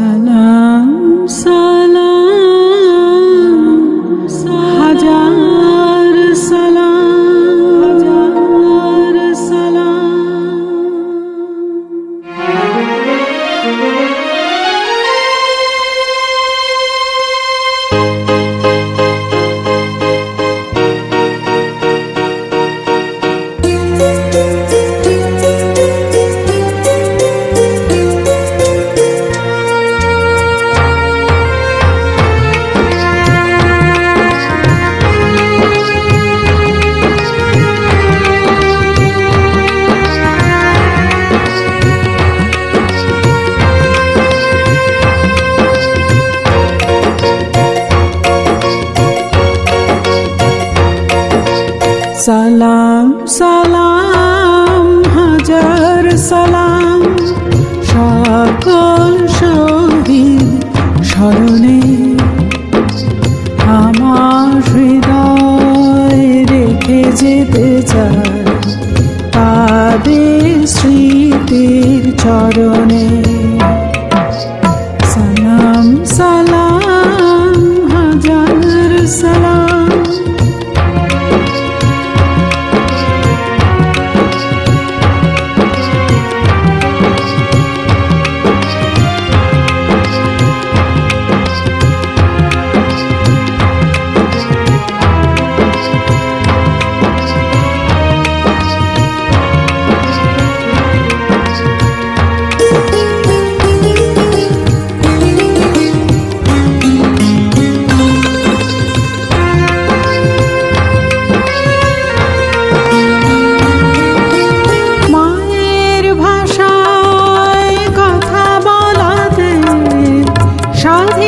সালাম সালাম সালাম সালাম, হাজার সালাম। সকল শহীদ স্মরণে আমার হৃদয় রেখে যেতে চায় তাদের স্মৃতির চরণে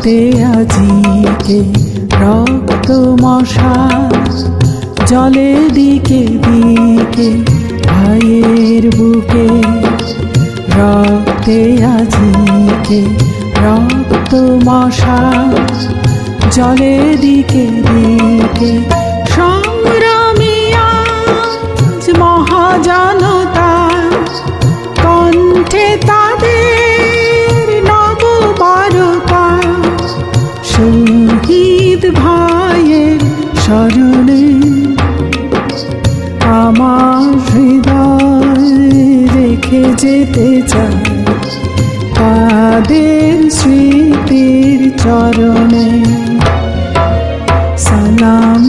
রক্তে আজিকে রক্ত মশা জলে দিকে দিকে ভাইয়ের বুকে। রক্তে আজিকে রক্ত মশা জলে দিকে দিকে যেতে চাই তাদের স্মৃতির চরণে। সালাম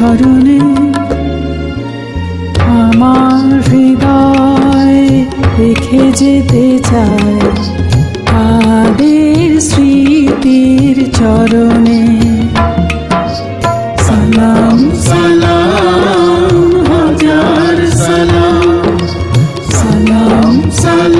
স্মরণে আমার হৃদয় রেখে যেতে চায় আদের স্মৃতির চরণে। সালাম সালাম, হাজার সালাম। সালাম সালাম।